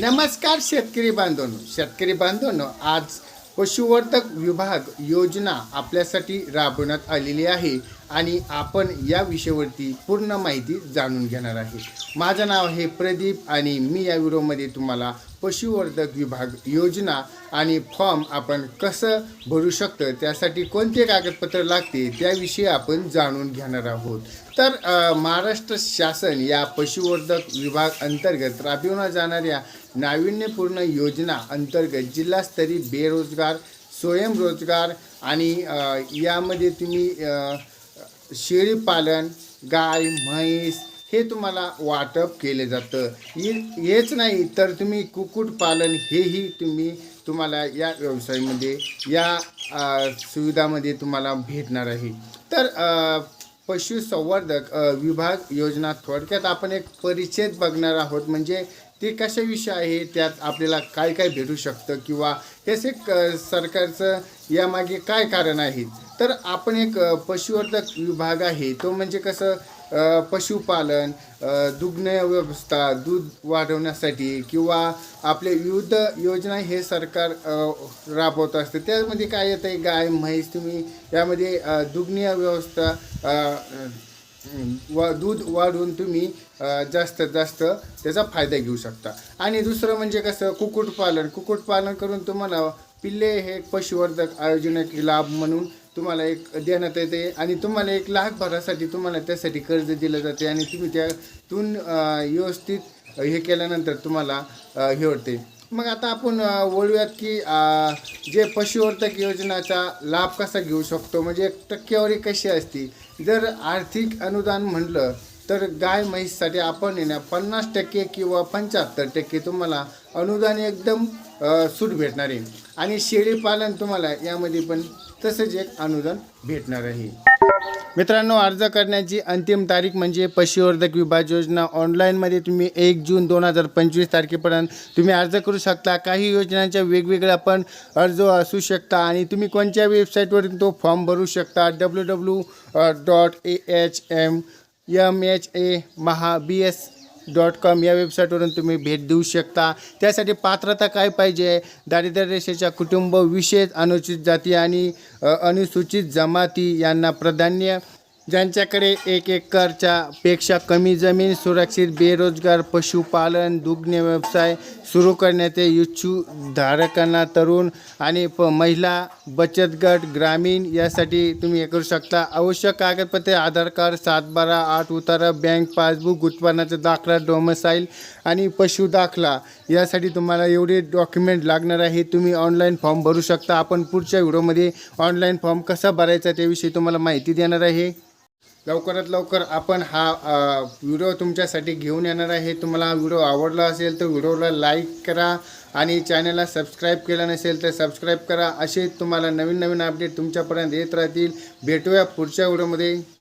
नमस्कार शेतकरी बांधवांनो. शेतकरी बांधवांनो आज पशुवर्धक विभाग योजना आपल्यासाठी राबवण्यात आलेली आहे. आणि आपण या विषयावरती पूर्ण माहिती जाणून घेणार आहे. माझं नाव आहे प्रदीप आणि मी या व्हिडिओमध्ये तुम्हाला पशुवर्धक विभाग योजना आणि फॉर्म आपण कसं भरू शकतो त्यासाठी कोणते कागदपत्र लागते त्याविषयी आपण जाणून घेणार आहोत. तर महाराष्ट्र शासन या पशुवर्धक विभाग अंतर्गत राबविण्यात जाणाऱ्या नाविन्यपूर्ण योजना अंतर्गत जिल्हास्तरीय बेरोजगार स्वयंरोजगार आणि यामध्ये तुम्ही शेळीपालन गाय म्हैस हे तुम्हाला वाटप केले जातं. हेच नाही तर तुम्ही कुक्कुटपालन हेही तुम्ही तुम्हाला या व्यवसायामध्ये या सुविधामध्ये तुम्हाला भेटणार आहे. तर पशुसंवर्धक विभाग योजना थोडक्यात आपण एक परिच्छेद बघणार आहोत. म्हणजे ते कशाविषयी आहे? त्यात आपल्याला काय काय भेटू शकतं? किंवा हेच एक सरकारचं यामागे काय कारण आहे? तर आपण एक पशुवर्धक विभाग आहे. तो म्हणजे कसं पशुपालन दुग्ध व्यवस्था दूध वाढवण्यासाठी किंवा आपले विविध योजना हे सरकार राबवत असते. त्यामध्ये काय येतं आहे गाय म्हैस तुम्ही यामध्ये अ, दुग्धीय व्यवस्था वा दूध वाढवून तुम्ही जास्तीत जास्त त्याचा फायदा घेऊ शकता. आणि दुसरं म्हणजे कसं कुक्कुटपालन कुक्कुटपालन करून तुम्हाला पिल्ले हे एक पशुवर्धक आयोजन लाभ म्हणून तुम्हाला एक देण्यात येते. आणि तुम्हाला एक लाख भरासाठी तुम्हाला त्यासाठी कर्ज दिलं जाते. आणि तुम्ही त्यातून व्यवस्थित हे केल्यानंतर तुम्हाला हे होते. मग आता आपण बोलूयात की जे पशुवर्धक योजनाचा लाभ कसा घेऊ शकतो? म्हणजे टक्केवारी कशी असते? जर आर्थिक अनुदान म्हटलं तर गाय म्हैससाठी आपण आहे ना पन्नास टक्के किंवा पंच्याहत्तर टक्के तुम्हाला अनुदान एकदम सूट भेटणार आहे. आणि शेळीपालन तुम्हाला यामध्ये पण तसंच एक अनुदान भेटणार आहे. मित्रांनो अर्ज करण्याची अंतिम तारीख म्हणजे पशुवर्धक विभाग योजना. ऑनलाईनमध्ये तुम्ही एक जून दोन हजार पंचवीस तारखेपर्यंत तुम्ही अर्ज करू शकता. काही योजनांच्या वेगवेगळ्या पण अर्ज असू शकता आणि तुम्ही कोणत्या वेबसाईटवरून तो फॉर्म भरू शकता? W W dot A H M M H A Maha B S dot com या वेबसाईटवरून तुम्ही भेट देऊ शकता. त्यासाठी पात्रता काय पाहिजे? दारिद्र्य रेषेच्या कुटुंब विशेष अनुसूचित जाती आणि अनुसूचित जमाती यांना प्राधान्य ज्यांच्याकडे एक एकरच्या पेक्षा कमी जमीन सुरक्षित बेरोजगार पशुपालन दुग्ध व्यवसाय सुरू करण्याचे इच्छुक धारकांना तरुण आणि प महिला बचत गट ग्रामीण यासाठी तुम्ही हे करू शकता. आवश्यक कागदपत्रे आधार कार्ड सात बारा आठ उतारा बँक पासबुक उत्पन्नाचा दाखला डोमसाईल आणि पशु दाखला यासाठी तुम्हाला एवढे डॉक्युमेंट लागणार आहे. तुम्ही ऑनलाईन फॉर्म भरू शकता. आपण पुढच्या व्हिडिओमध्ये ऑनलाईन फॉर्म कसा भरायचा त्याविषयी तुम्हाला माहिती देणार आहे. लवकरात लवकर आपण हा व्हिडिओ तुमच्यासाठी घेऊन येणार आहे. तुम्हाला हा व्हिडिओ आवडला असेल तर व्हिडिओला लाईक करा आणि चॅनलला सबस्क्राईब केलं नसेल तर सबस्क्राईब करा. असे तुम्हाला नवीन नवीन अपडेट तुमच्यापर्यंत येत राहतील. भेटूया पुढच्या व्हिडिओमध्ये.